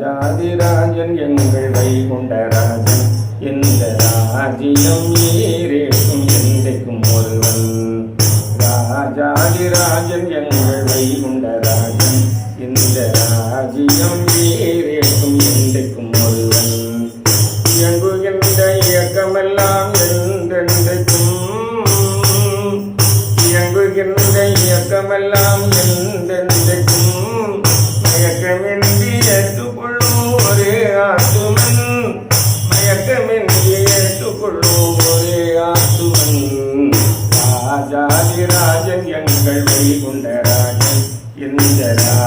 ராஜாதிராஜன் எங்கள் வைகுண்ட ராஜன். எந்த ராஜ்யம் ஏறேக்கும் என்றைக்கும் ஒருவன். ராஜாதிராஜன் எங்கள் வைகுண்ட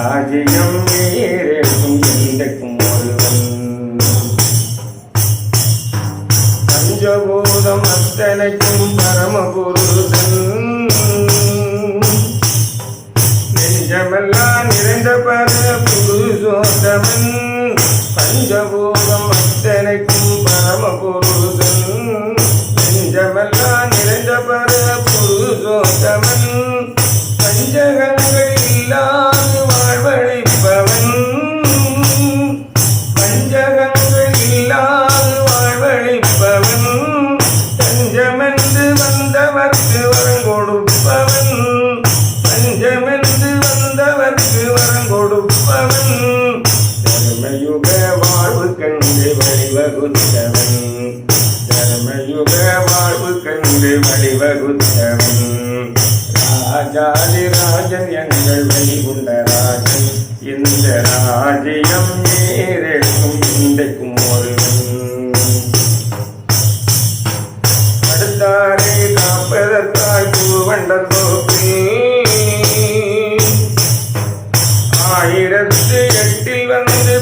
ராஜ்யம் ஏறேக்கும் என்றைக்கும் வாழ்வு கண்டு வழிவகுத்தவன் ராஜாதி ராஜன் எங்கள் வைகுண்டராஜன் இந்த ராஜ்யம் ஏறேக்கும் இன்றைக்கும் ஒருவன் அடுத்தாரை காப்பதற்காய் பூவண்டத்தோப்பில் ஆயிரத்து எட்டில் வந்து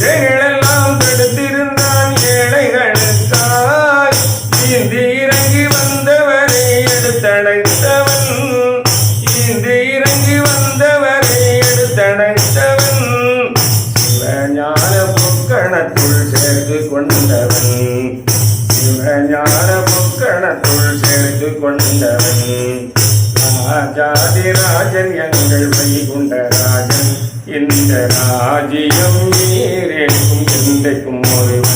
இறைகளெல்லாம் தடுத்திருந்தான் ஏழைகளுக்காய். இந்தி இறங்கி வந்தவரை எடுத்தடைத்தவன். இந்தி இறங்கி வந்தவரை எடுத்தடைத்தவன். சிவஞான பொக்கணத்துள் சேர்த்து கொண்டவன். சிவஞான பொக்கணத்துள் சேர்த்து கொண்டவன். ராஜாதிராஜன் எங்கள் வைகுண்டராஜன் இந்த ராஜ்யம் நீ என்றைக்கும் ஒருவன்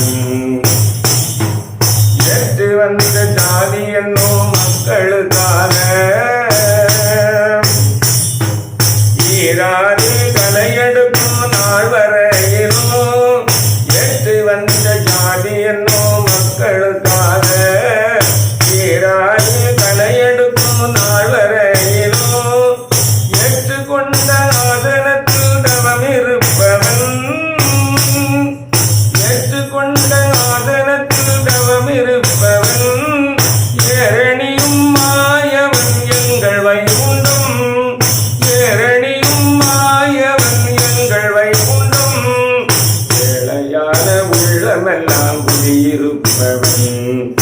குடியிருப்பவன்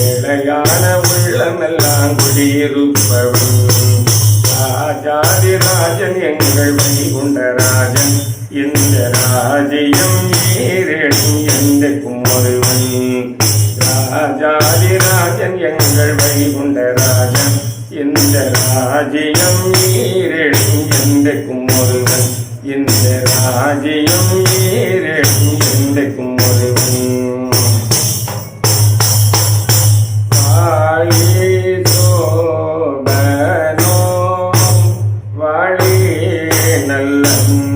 ஏழையான உள்ளமெல்லாம் குடியிருப்பவன். ராஜாதி ராஜன் எங்கள் வைகுண்டராஜன் இந்த ராஜ்யம் ஏறெழும் எந்த குமருவன் ராஜாதி ராஜன் எங்கள் வைகுண்டராஜன் இந்த ராஜ்யம் ஏறேடும் எந்த குமருவன் இந்த ராஜ்யம் ஏறேடும் எந்த குமருவன்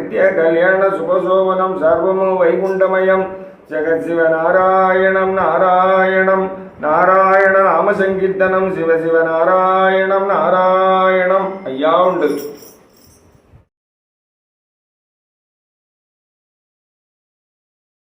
நித்திய கல்யாண சுபசோபனம் சர்வமும் வைகுண்டமயம் ஜெகசிவ நாராயணம் நாராயணம் நாராயண நாம சங்கீர்த்தனம் சிவ சிவ நாராயணம் நாராயணம் ஐயா உண்டு